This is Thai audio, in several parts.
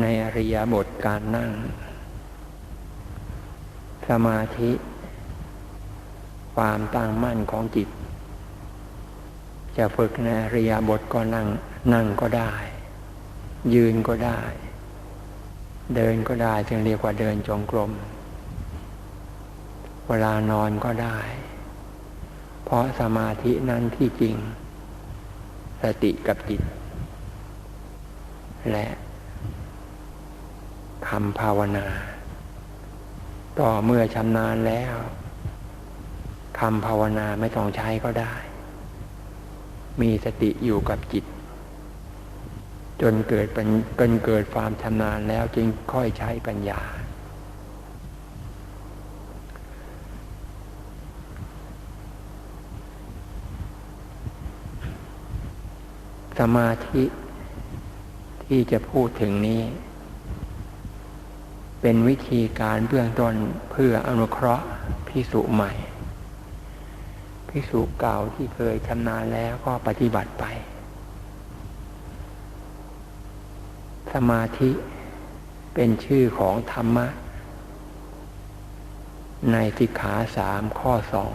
ในอริยบทการนั่ง สมาธิ ความตั้งมั่นของจิต จะฝึกในอริยบทก็นั่ง นั่งก็ได้ ยืนก็ได้ เดินก็ได้จึงเรียกว่าเดินจงกรม เวลานอนก็ได้ เพราะสมาธินั้นที่จริง สติกับจิต และคำภาวนา ต่อเมื่อชำนาญแล้วคำภาวนาไม่ต้องใช้ก็ได้ มีสติอยู่กับจิต จนเกิดเป็นจนเกิดความชำนาญแล้วจึงค่อยใช้ปัญญา สมาธิ ที่จะพูดถึงนี้ เป็นวิธีการเบื้องต้นเพื่ออนุเคราะห์พิสุใหม่ พิสุเก่าที่เคยชำนาญแล้วก็ปฏิบัติไป สมาธิเป็นชื่อของธรรมะ ในสิกขาสามข้อสอง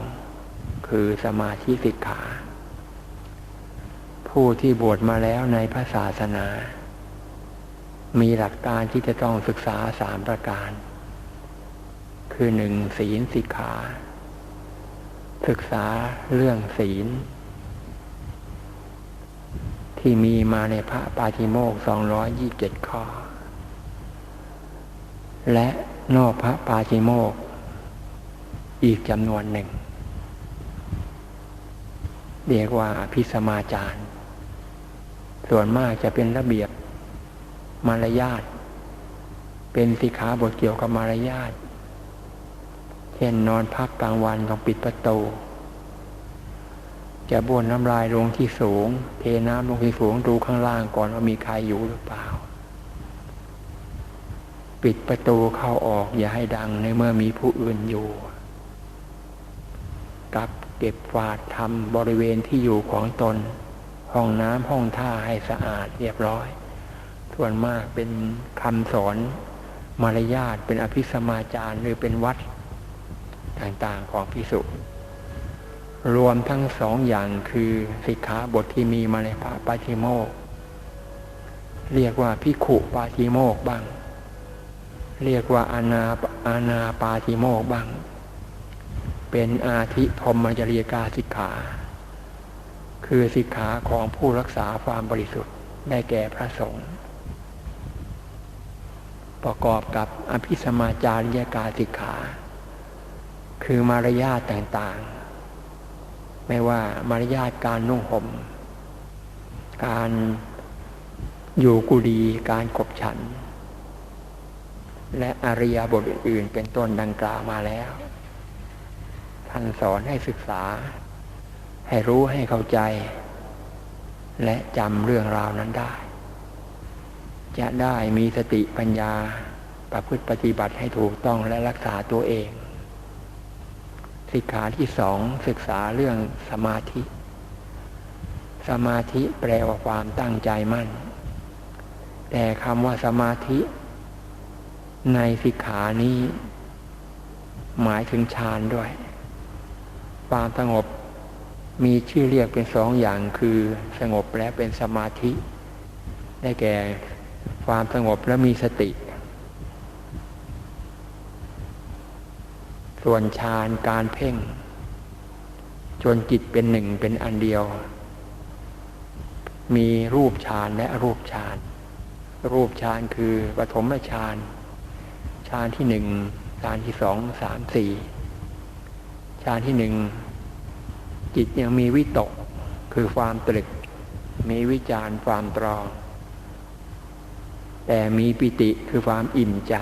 คือสมาธิสิกขา ผู้ที่บวชมาแล้วในพระศาสนา มีหลักการที่จะต้องศึกษาสามประการ คือหนึ่งศีลสิกขา ศึกษาเรื่องศีล ที่มีมาในพระปาติโมกสองร้อยยี่บเจ็ดข้อ และนอกพระปาติโมกอีกจำนวนหนึ่ง เรียกว่าอภิสมาจารย์ ส่วนมากจะเป็นระเบียบ มารยาท เป็นสิขาบทเกี่ยวกับมารยาท เช่นนอนพักกลางวันต้องปิดประตู จะบ้วนน้ำลายลงที่สูง เทน้ำลงที่สูงดูข้างล่างก่อนว่ามีใครอยู่หรือเปล่า ปิดประตูเข้าออกอย่าให้ดังในเมื่อมีผู้อื่นอยู่กับเก็บฝาดทำบริเวณที่อยู่ของตน ห้องน้ำห้องท่าให้สะอาดเรียบร้อย ส่วนมากเป็นคำสอนมารยาทเป็นอภิสมาจารย์หรือเป็นวัดต่างๆของพิสุรวมทั้งสองอย่างคือสิกขาบทที่มีมาในพระปาติโมกเรียกว่าพิขุปาติโมกบ้าง เรียกว่าอานาอานาปาติโมกบ้าง เป็นอาทิพรมจริยกาสิกขา คือสิกขาของผู้รักษาความบริสุทธิ์ได้แก่พระสงฆ์ ประกอบกับอภิสมาจาริยกาสิกขา คือมารยาทต่างๆ ไม่ว่ามารยาทการนุ่งห่ม การอยู่กุดีการกบฉัน และอริยบทอื่นๆ เป็นต้นดังกล่าวมาแล้ว ท่านสอนให้ศึกษา ให้รู้ให้เข้าใจ และจำเรื่องราวนั้นได้ จะได้มีสติปัญญาประพฤติปฏิบัติให้ถูกต้องและรักษาตัวเอง สิกขาที่สองศึกษาเรื่องสมาธิ สมาธิแปลว่าความตั้งใจมั่น แต่คำว่าสมาธิ ในสิกขานี้ หมายถึงฌานด้วย ความสงบมีชื่อเรียกเป็นสองอย่างคือสงบและเป็นสมาธิ ได้แก่ ความสงบและมีสติ ส่วนฌานการเพ่ง จนจิตเป็นหนึ่งเป็นอันเดียว มีรูปฌานและรูปฌาน รูปฌานคือปฐมฌานฌานที่หนึ่งฌานที่สองสามสี่ฌานที่หนึ่งจิตยังมีวิตกคือความตรึก มีวิจารความตรอง แต่มีปิติคือความอิ่มใจ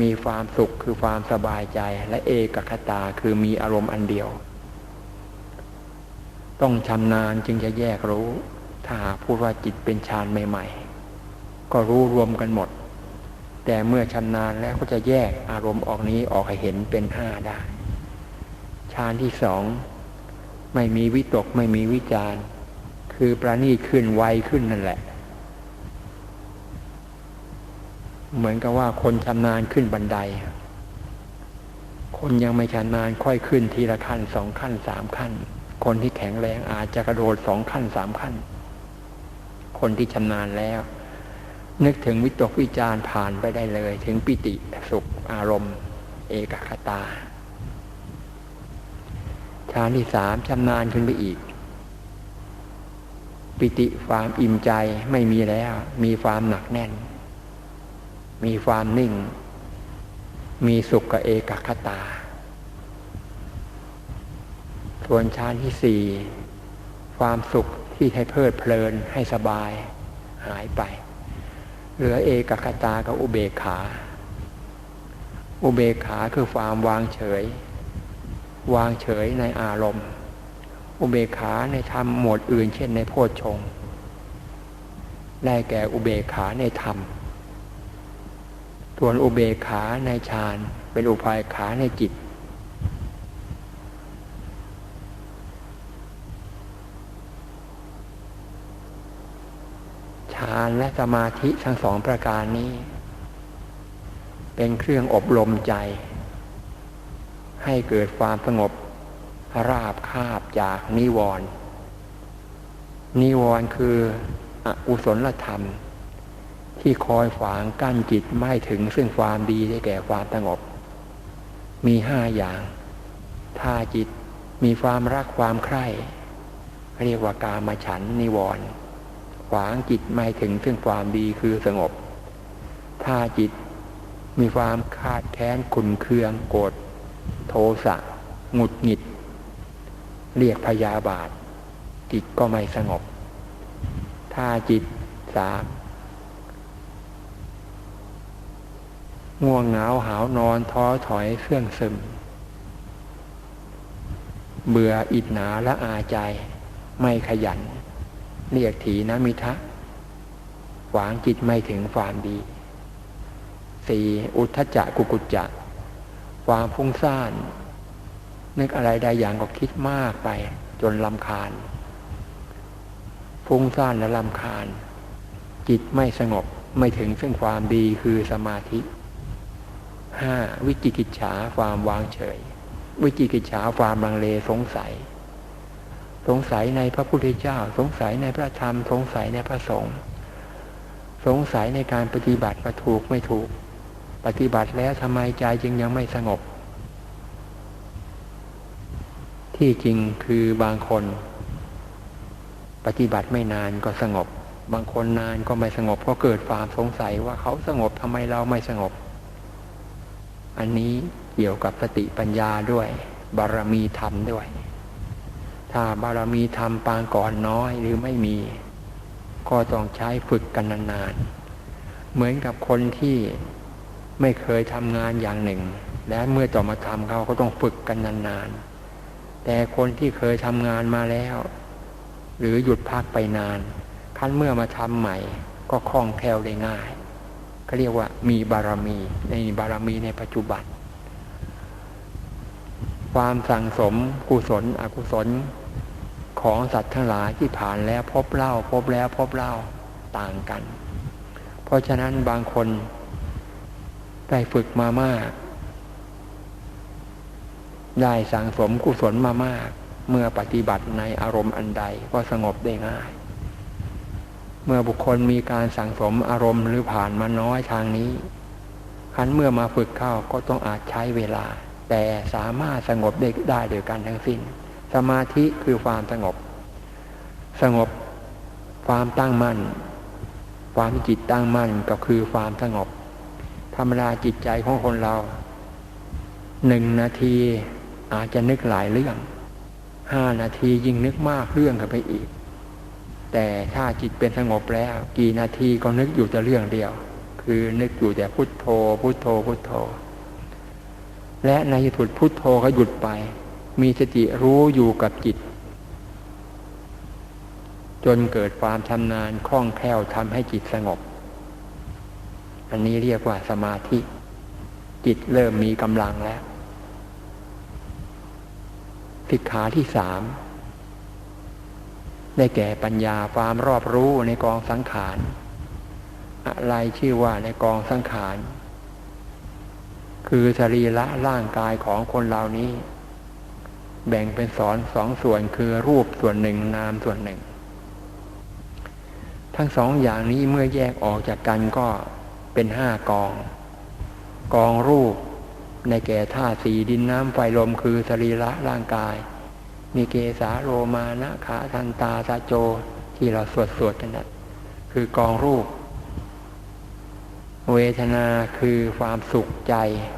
มีความสุขคือความสบายใจและเอกคตาคือมีอารมณ์อันเดียว ต้องชำนาญจึงจะแยกรู้ ถ้าหากพูดว่าจิตเป็นฌานใหม่ ๆ ก็รู้รวมกันหมด แต่เมื่อชำนาญแล้วก็จะแยกอารมณ์ออกนี้ออกให้เห็นเป็นห้าได้ฌานที่สองไม่มีวิตกไม่มีวิจารคือประณีตขึ้นไวขึ้นนั่นแหละ เหมือนกับว่าคนชำนาญขึ้นบันได คนยังไม่ชำนาญค่อยขึ้นทีละขั้นสองขั้นสามขั้น คนที่แข็งแรงอาจจะกระโดดสองขั้นสามขั้น คนที่ชำนาญแล้ว นึกถึงวิตกวิจารผ่านไปได้เลย ถึงปิติสุขอารมณ์ เอกคตาฌานที่สามชำนาญขึ้นไปอีก ปิติความอิ่มใจไม่มีแล้ว มีความหนักแน่น มีความนิ่ง มีสุขกับเอกคตา ส่วนฌานที่สี่ความสุขที่ให้เพลิดเพลินให้สบายหายไป เหลือเอกคตากับอุเบกขา อุเบกขาคือความวางเฉย วางเฉยในอารมณ์ อุเบกขาในธรรมหมวดอื่น เช่นในโพชฌงได้แก่อุเบกขาในธรรม ส่วนอุเบกขาในฌานเป็นอุปายขาในจิต ฌานและสมาธิทั้งสองประการนี้ เป็นเครื่องอบรมใจ ให้เกิดความสงบราบคาบจากนิวรณ์นิวรณ์คืออกุศลธรรม ที่คอยฝางกั้นจิตไม่ถึงซึ่งความดีได้แก่ความสงบ มีห้าอย่าง ถ้าจิตมีความรักความใคร่เรียกว่ากามาฉันนิวรณ์ขวางจิตไม่ถึงซึ่งความดีคือสงบ ถ้าจิตมีความคาดแค้นขุนเคืองโกรธโทสะหงุดหงิด เรียกพยาบาท จิตก็ไม่สงบ ถ้าจิตสาม ง่วงเหงาหาวนอนท้อถอยเสื่องซึม เบื่ออิดหนาและอาใจ ไม่ขยัน เรียกถีนมิทะหวางจิตไม่ถึงความดีสี่อุทธจักกุกุจจะความฟุ้งซ่านนึกอะไรใดอย่างก็คิดมากไป จนลำคาญ ฟุ้งซ่านและลำคาญ จิตไม่สงบไม่ถึงซึ่งความดีคือสมาธิ ห้าวิจิกิจฉาความวางเฉย วิจิกิจฉาความลังเลสงสัย สงสัยในพระพุทธเจ้า สงสัยในพระธรรม สงสัยในพระสงฆ์สงสัยในการปฏิบัติว่าถูกไม่ถูก ปฏิบัติแล้วทำไมใจจึงยังไม่สงบ ที่จริงคือบางคน ปฏิบัติไม่นานก็สงบ บางคนนานก็ไม่สงบเพราะเกิดความสงสัยว่าเขาสงบทำไมเราไม่สงบ อันนี้เกี่ยวกับสติปัญญาด้วย บารมีธรรมด้วย ถ้าบารมีธรรมปางก่อนน้อยหรือไม่มี ก็ต้องใช้ฝึกกันนานๆ เหมือนกับคนที่ไม่เคยทำงานอย่างหนึ่ง และเมื่อต่อมาทำเขาก็ต้องฝึกกันนานๆ แต่คนที่เคยทำงานมาแล้ว หรือหยุดพักไปนาน ขั้นเมื่อมาทำใหม่ก็คล่องแคล่วได้ง่าย เขาเรียกว่ามีบารมีในบารมีในปัจจุบัน ความสั่งสมกุศลอกุศลของสัตว์ทั้งหลายที่ผ่านแล้วพบเล่า พบแล้วพบเล่าต่างกัน เพราะฉะนั้นบางคนได้ฝึกมามาก ได้สั่งสมกุศลมามาก เมื่อปฏิบัติในอารมณ์อันใดก็สงบได้ง่าย เมื่อบุคคลมีการสั่งสมอารมณ์หรือผ่านมาน้อยทางนี้คันเมื่อมาฝึกเข้าก็ต้องอาจใช้เวลา แต่สามารถสงบได้ได้เดียวกันทั้งสิ้น สมาธิคือความสงบ สงบความตั้งมั่น ความจิตตั้งมั่นก็คือความสงบ ธรรมดาจิตใจของคนเราหนึ่งนาทีอาจจะนึกหลายเรื่องห้านาทียิ่งนึกมากเรื่องกันไปอีก แต่ถ้าจิตเป็นสงบแล้ว กี่นาทีก็นึกอยู่แต่เรื่องเดียว คือนึกอยู่แต่พุทโธ พุทโธพุทโธ และในที่สุดพุทโธก็หยุดไป มีสติรู้อยู่กับจิต จนเกิดความชำนาญคล่องแคล่วทำให้จิตสงบ อันนี้เรียกว่าสมาธิ จิตเริ่มมีกำลังแล้วสิกขาที่สาม ได้แก่ปัญญาความรอบรู้ในกองสังขารอะไรชื่อว่าในกองสังขารคือสรีระร่างกายของคนเหล่านี้ แบ่งเป็นสอนสองส่วนคือรูปส่วนหนึ่งนามส่วนหนึ่ง ทั้งสองอย่างนี้เมื่อแยกออกจากกันก็เป็นห้ากอง กองรูปในแก่ธาตุสีดินน้ำไฟลมคือสรีระร่างกาย มีเกสาโลมานะขาทันตาสาโจที่เราสวดสวดกันนะคือกองรูป เวทนาคือความสุขใจ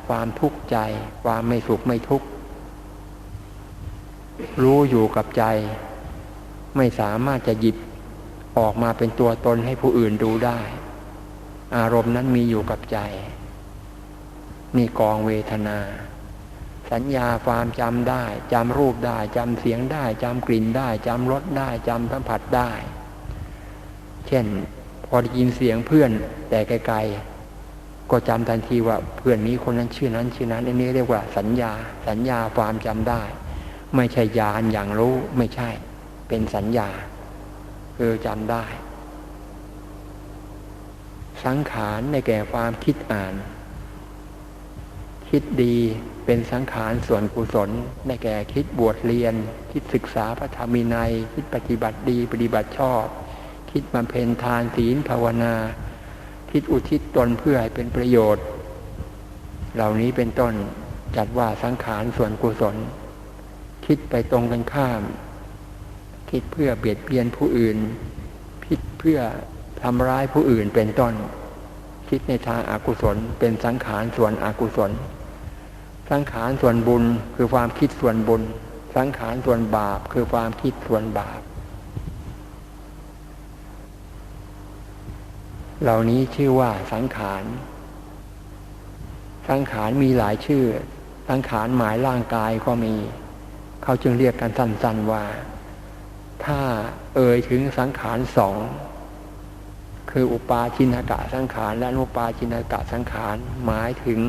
ความทุกข์ใจ ความไม่สุขไม่ทุกข์รู้อยู่กับใจ ไม่สามารถจะหยิบออกมาเป็นตัวตนให้ผู้อื่นดูได้ อารมณ์นั้นมีอยู่กับใจ นี่กองเวทนา สัญญาความจำได้จำรูปได้จำเสียงได้จำกลิ่นได้จำรสได้จำสัมผัสได้ เช่น พอได้ยินเสียงเพื่อนแต่ไกลๆก็จำทันทีว่าเพื่อนนี้คนนั้นชื่อนั้นชื่อนั้นอันนี้เรียกว่าสัญญา สัญญาความจำได้ ไม่ใช่ยานอย่างรู้ไม่ใช่ เป็นสัญญาคือจำได้ สังขารในแก่ความคิดอ่าน คิดดีเป็นสังขารส่วนกุศล ได้แก่คิดบวชเรียน คิดศึกษาพระธรรมินัย คิดปฏิบัติดีปฏิบัติชอบ คิดบำเพ็ญทานศีลภาวนา คิดอุทิศตนเพื่อให้เป็นประโยชน์ เหล่านี้เป็นต้นจัดว่าสังขารส่วนกุศล คิดไปตรงกันข้าม คิดเพื่อเบียดเบียนผู้อื่น คิดเพื่อทำร้ายผู้อื่นเป็นต้น คิดในทางอากุศลเป็นสังขารส่วนอกุศล สังขารส่วนบุญคือความคิดส่วนบุญ สังขารส่วนบาปคือความคิดส่วนบาป เหล่านี้ชื่อว่าสังขาร สังขารมีหลายชื่อ สังขารหมายร่างกายก็มี เขาจึงเรียกกันสั้นๆว่า ถ้าเอ่ยถึงสังขารสองคืออุปาชินากะสังขารและนุปาชินากะสังขารหมายถึง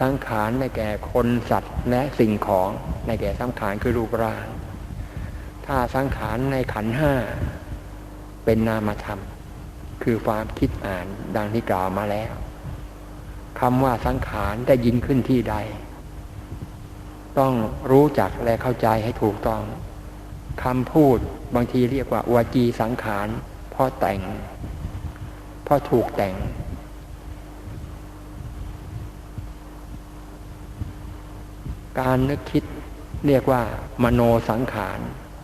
สังขารในแก่คนสัตว์และสิ่งของในแก่สังขารคือรูปร่าง ถ้าสังขารในขันห้าเป็นนามธรรม คือความคิดอ่านดังที่กล่าวมาแล้วคำว่าสังขารได้ยินขึ้นที่ใด ต้องรู้จักและเข้าใจให้ถูกต้องคำพูดบางทีเรียกว่าวาจีสังขารเพราะแต่งเพราะถูกแต่ง การนึกคิดเรียกว่ามโนสังขาร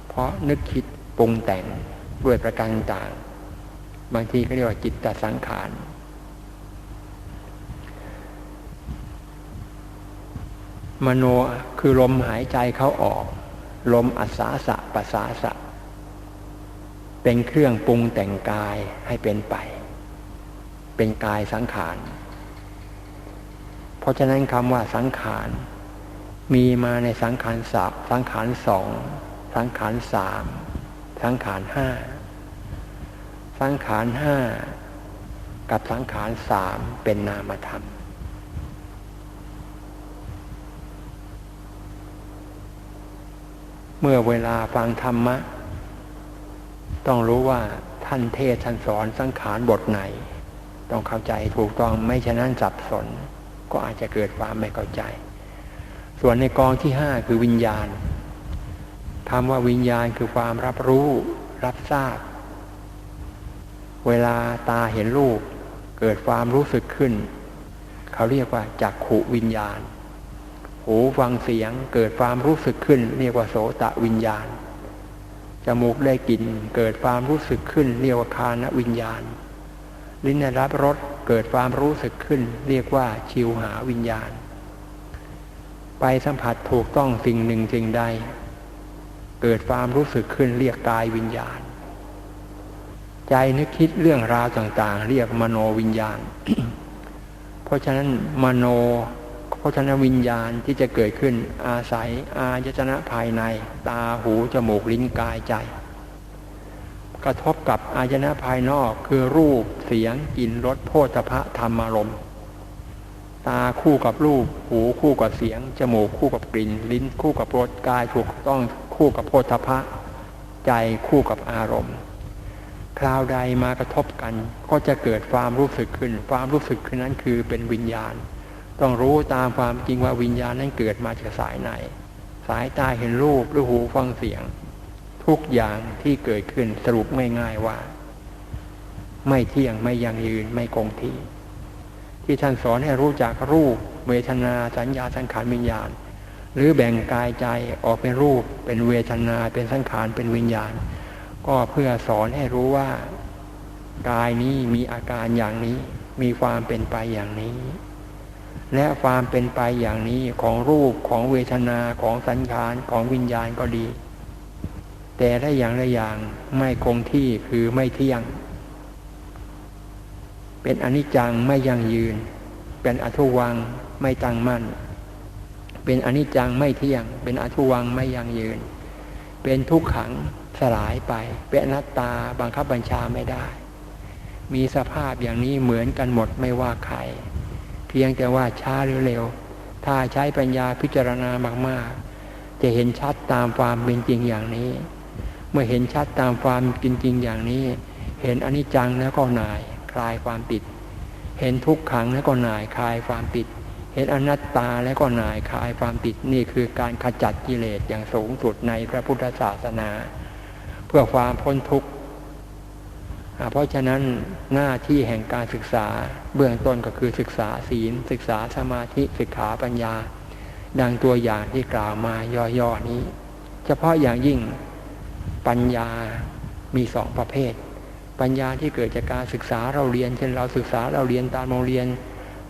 เพราะนึกคิดปรุงแต่งด้วยประการต่างบางทีก็เรียกว่าจิตตสังขาร มโนคือลมหายใจเขาออก ลมอัศาสะปัสสาสะ เป็นเครื่องปรุงแต่งกายให้เป็นไป เป็นกายสังขาร เพราะฉะนั้นคำว่าสังขาร มีมาในสังขารสับสังขารสองสังขารสามสังขารห้าสังขารห้ากับสังขารสามเป็นนามธรรม เมื่อเวลาฟังธรรมะ ต้องรู้ว่าท่านเทศท่านสอนสังขารบทไหน ต้องเข้าใจถูกต้องไม่ฉะนั้นสับสน ก็อาจจะเกิดความไม่เข้าใจ ส่วนในกองที่ห้าคือวิญญาณคำว่าวิญญาณคือความรับรู้ รับทราบ เวลาตาเห็นรูปเกิดความรู้สึกขึ้น เขาเรียกว่าจักขุวิญญาณ หูฟังเสียงเกิดความรู้สึกขึ้น เรียกว่าโสตะวิญญาณ จมูกได้กลิ่นเกิดความรู้สึกขึ้น เรียกว่าคานวิญญาณ ลิ้นรับรสเกิดความรู้สึกขึ้น เรียกว่าชิวหาวิญญาณ ไปสัมผัสถูกต้องสิ่งหนึ่งสิ่งใด เกิดความรู้สึกขึ้นเรียกกายวิญญาณ ใจนึกคิดเรื่องราวต่าง ๆ เรียกมโนวิญญาณ เพราะฉะนั้นมโน เพราะฉะนั้นวิญญาณที่จะเกิดขึ้นอาศัยอายตนะภายใน ตาหูจมูกลิ้นกายใจ กระทบกับอายตนะภายนอกคือรูปเสียงกลิ่นรสโพธพะธรรมารมณ์ ตาคู่กับรูป หูคู่กับเสียง จมูกคู่กับกลิ่น ลิ้นคู่กับรสกายถูกต้องคู่กับโพธพะ ใจคู่กับอารมณ์ คราวใดมากระทบกันก็จะเกิดความรู้สึกขึ้น ความรู้สึกขึ้นนั้นคือเป็นวิญญาณ ต้องรู้ตามความจริงว่าวิญญาณนั้นเกิดมาจากสายไหน สายตาเห็นรูปหรือหูฟังเสียง ทุกอย่างที่เกิดขึ้นสรุปง่ายๆว่า ไม่เที่ยงไม่ยั่งยืนไม่คงที่ ที่ท่านสอนให้รู้จักรูป เวทนาสัญญาสังขารวิญญาณ หรือแบ่งกายใจออกเป็นรูป เป็นเวทนาเป็นสังขารเป็นวิญญาณ ก็เพื่อสอนให้รู้ว่ากายนี้มีอาการอย่างนี้ มีความเป็นไปอย่างนี้ และความเป็นไปอย่างนี้ของรูปของเวทนาของสัญญาณของวิญญาณก็ดี แต่ถ้าอย่างละอย่างไม่คงที่คือไม่เที่ยง เป็นอนิจจังไม่ยั่งยืน เป็นอทุวังไม่ตั้งมั่น เป็นอนิจจังไม่เที่ยง เป็นอทุวังไม่ยั่งยืน เป็นทุกขังสลายไป เป็นอนัตตาบังคับบัญชาไม่ได้ มีสภาพอย่างนี้เหมือนกันหมดไม่ว่าใคร เพียงแต่ว่าช้าหรือเร็ว ถ้าใช้ปัญญาพิจารณามาก ๆ จะเห็นชัดตามความเป็นจริงอย่างนี้ เมื่อเห็นชัดตามความจริงๆอย่างนี้ เห็นอนิจจังแล้วก็หน่าย คลายความติด เห็นทุกขังแล้วก็หน่ายคลายความติด เห็นอนัตตาแล้วก็หน่ายคลายความติดนี่คือการขจัดกิเลสอย่างสูงสุดในพระพุทธศาสนา เพื่อความพ้นทุกข์เพราะฉะนั้นหน้าที่แห่งการศึกษาเบื้องต้นก็คือศึกษาศีล ศึกษาสมาธิศึกษาปัญญา ดังตัวอย่างที่กล่าวมาย่อๆนี้ เฉพาะอย่างยิ่งปัญญามีสองประเภท ปัญญาที่เกิดจากการศึกษาเราเรียน เช่นเราศึกษาเราเรียนตามโรงเรียน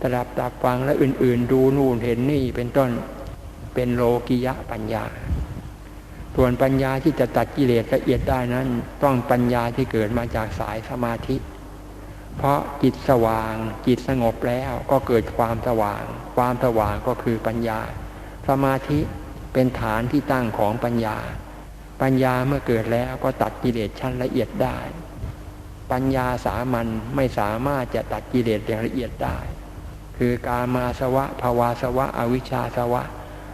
ตรับตับฟังและอื่น ๆ ดูนู่นเห็นนี่เป็นต้นเป็นโลกิยะปัญญา ส่วนปัญญาที่จะตัดกิเลสละเอียดได้นั้น ต้องปัญญาที่เกิดมาจากสายสมาธิ เพราะจิตสว่างจิตสงบแล้วก็เกิดความสว่าง ความสว่างก็คือปัญญา สมาธิเป็นฐานที่ตั้งของปัญญา ปัญญาเมื่อเกิดแล้วก็ตัดกิเลสชั้นละเอียดได้ ปัญญาสามัญไม่สามารถจะตัดกิเลสอย่างละเอียดได้ คือกามาสวะภาวาสวะ อวิชชาสวะ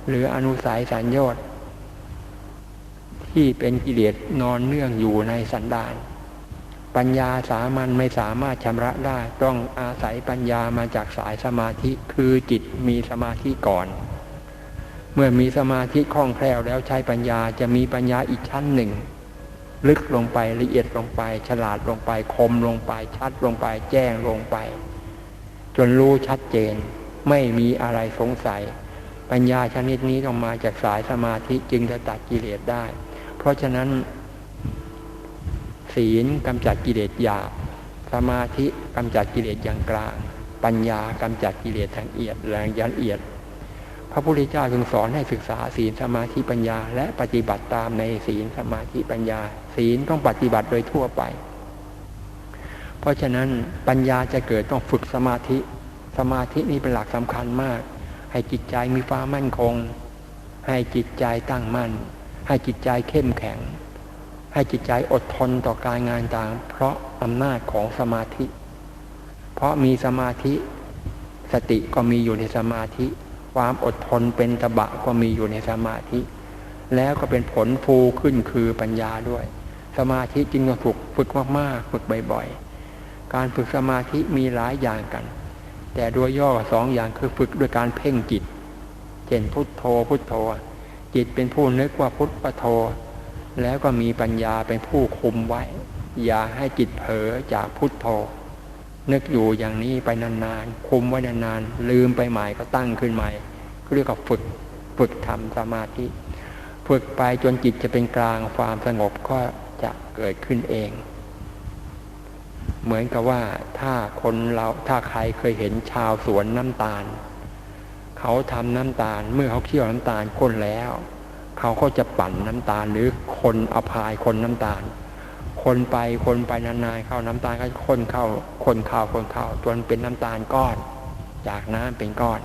หรืออนุสัยสัญญต์ที่เป็นกิเลสนอนเนื่องอยู่ในสันดาน ปัญญาสามัญไม่สามารถชำระได้ ต้องอาศัยปัญญามาจากสายสมาธิคือจิตมีสมาธิก่อน เมื่อมีสมาธิคล่องแคล่วแล้วใช้ปัญญาจะมีปัญญาอีกชั้นหนึ่ง ลึกลงไปละเอียดลงไป ฉลาดลงไป คมลงไป ชัดลงไป แจ้งลงไป จนรู้ชัดเจน ไม่มีอะไรสงสัย ปัญญาชนิดนี้ต้องมาจากสายสมาธิจึงจะตัดกิเลสได้ เพราะฉะนั้น ศีลกำจัดกิเลสหยาบสมาธิกำจัดกิเลสอย่างกลาง ปัญญากำจัดกิเลสทางเอียดแรงยันเอียด พระพุทธเจ้าจึงสอนให้ศึกษาศีลสมาธิปัญญา และปฏิบัติตามในศีลสมาธิปัญญา ศีลต้องปฏิบัติโดยทั่วไป เพราะฉะนั้นปัญญาจะเกิดต้องฝึกสมาธิ สมาธินี่เป็นหลักสำคัญมาก ให้จิตใจมีความมั่นคง ให้จิตใจตั้งมั่น ให้จิตใจเข้มแข็ง ให้จิตใจอดทนต่อการงานต่าง เพราะอำนาจของสมาธิ เพราะมีสมาธิสติก็มีอยู่ในสมาธิ ความอดทนเป็นตบะก็มีอยู่ในสมาธิ แล้วก็เป็นผลภูขึ้นคือปัญญาด้วย สมาธิจึงต้องฝึกฝึกมากๆ ฝึกบ่อยๆ การฝึกสมาธิมีหลายอย่างกัน แต่โดยย่อสองอย่างคือฝึกด้วยการเพ่งจิตเช่นพุทโธพุทโธ จิตเป็นผู้นึกว่าพุทธโธ แล้วก็มีปัญญาเป็นผู้คุมไว้ อย่าให้จิตเผลอจากพุทโธ นึกอยู่อย่างนี้ไปนานๆ คุมไว้นานๆ ลืมไปใหม่ก็ตั้งขึ้นใหม่ก็เรียกว่าฝึกฝึกทำสมาธิ ฝึกไปจนจิตจะเป็นกลางความสงบก็ จะเกิดขึ้นเอง เหมือนกับว่าถ้าคนเราถ้าใครเคยเห็นชาวสวนน้ำตาล เขาทำน้ำตาลเมื่อเขาเคี่ยวน้ำตาลข้นแล้ว เขาก็จะปั่นน้ำตาลหรือคนอภายคนน้ำตาล คนไปคนไปนานๆเข้าน้ำตาลก็คนเข้าคนเข้าคนเข้าจนเป็นน้ำตาลก้อน จากน้ำเป็นก้อน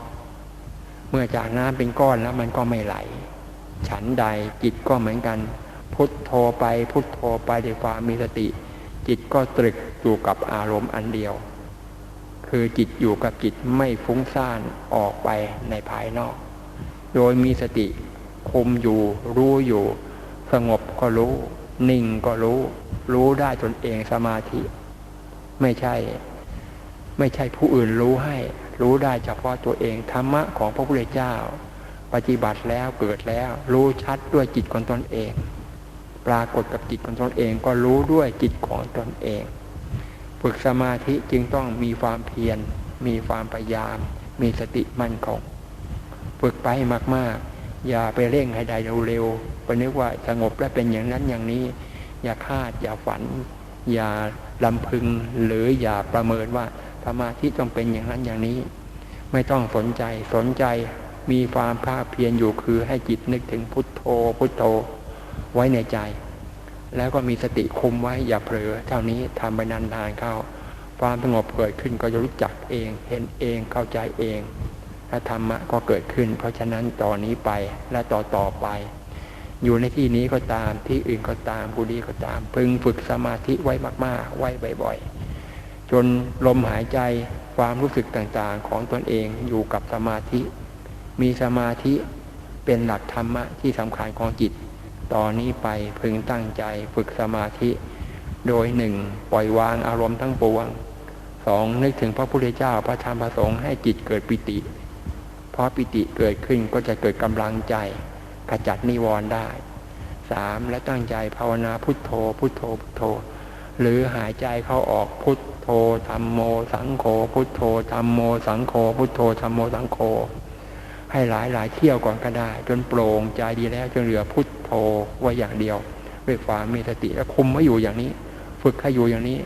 เมื่อจากน้ำเป็นก้อนแล้วมันก็ไม่ไหล ฉันใดจิตก็เหมือนกัน พุทโธไปพุทโธไปด้วยความมีสติ จิตก็ตรึกอยู่กับอารมณ์อันเดียว คือจิตอยู่กับจิตไม่ฟุ้งซ่านออกไปในภายนอก โดยมีสติคุมอยู่รู้อยู่ สงบก็รู้ นิ่งก็รู้ รู้ได้ตนเองสมาธิ ไม่ใช่ ไม่ใช่ผู้อื่นรู้ให้ รู้ได้เฉพาะตัวเองธรรมะของพระพุทธเจ้า ปฏิบัติแล้วเกิดแล้ว รู้ชัดด้วยจิตของตนเอง ปรากฏกับจิตของตนเองก็รู้ด้วยจิตของตนเอง ฝึกสมาธิจึงต้องมีความเพียร มีความพยายาม มีสติมั่นคง ฝึกไปมากๆ อย่าไปเร่งให้ได้เร็วๆไปนึกว่าสงบแล้วเป็นอย่างนั้นอย่างนี้ อย่าคาด อย่าฝัน อย่าลำพึงหรืออย่าประเมินว่าสมาธิต้องเป็นอย่างนั้นอย่างนี้ ไม่ต้องสนใจสนใจมีความภาคเพียรอยู่คือให้จิตนึกถึงพุทโธพุทโธ ไว้ในใจ แล้วก็มีสติคุมไว้อย่าเผลอเท่านี้ทำไปนานๆเข้า ความสงบเกิดขึ้นก็จะรู้จักเอง เห็นเองเข้าใจเองและธรรมะก็เกิดขึ้น เพราะฉะนั้นต่อนนี้ไปและต่อต่อไป อยู่ในที่นี้ก็ตามที่อื่นก็ตามบุรีก็ตาม พึงฝึกสมาธิไว้มาก ๆ ไว้บ่อย ๆ จนลมหายใจความรู้สึกต่างๆ ของตนเองอยู่กับสมาธิ มีสมาธิเป็นหลักธรรมะที่สำคัญของจิต ตอนนี้ไปพึงตั้งใจฝึกสมาธิ โดยหนึ่งปล่อยวางอารมณ์ทั้งปวงสองนึกถึงพระพุทธเจ้าพระธรรมพระสงฆ์ให้จิตเกิดปิติ เพอปิติเกิดขึ้นก็จะเกิดกำลังใจขจัดนิวรณ์ได้สามและตั้งใจภาวนาพุทโธ พุทโธพุทโธ หรือหายใจเข้าออกพุทโธธรรมโม สังโฆพุทโธธรรมโม สังโฆพุทโธธรรมโมสังโฆให้หลายหลายเที่ยวก่อนก็ได้ จนโปร่งใจดีแล้วจนเหลือพุท โธไว้อย่างเดียว ด้วยความมีสติและคุมไว้อยู่อย่างนี้ ฝึกให้อยู่อย่างนี้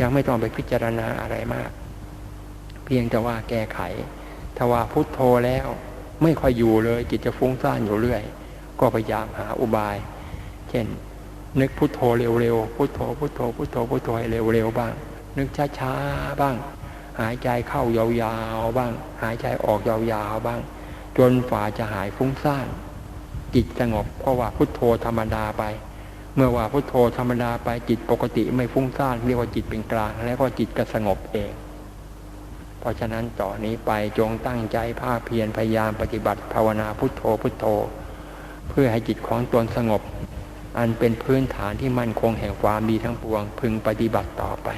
ยังไม่ต้องไปพิจารณาอะไรมาก เพียงแต่ว่าแก้ไขถ้าว่าพุทโธแล้ว ไม่ค่อยอยู่เลยจิตจะฟุ้งซ่านอยู่เรื่อย ก็พยายามหาอุบาย เช่น นึกพุทโธเร็วๆพุทโธพุทโธพุทโธพุทโธให้เร็วๆบ้าง นึกช้าๆบ้าง หายใจเข้ายาวๆบ้าง หายใจออกยาวๆบ้าง จนฝ่าจะหายฟุ้งซ่าน จิตสงบ เพราะว่าพุทโธธรรมดาไป เมื่อว่าพุทโธธรรมดาไปจิตปกติไม่ฟุ้งซ่านเรียกว่าจิตเป็นกลาง แล้วก็จิตก็สงบเอง เพราะฉะนั้นต่อนนี้ไปจงตั้งใจภาคเพียรพยายามปฏิบัติภาวนาพุทโธพุทโธ เพื่อให้จิตของตนสงบ อันเป็นพื้นฐานที่มั่นคงแห่งความดีทั้งปวงพึงปฏิบัติต่อไป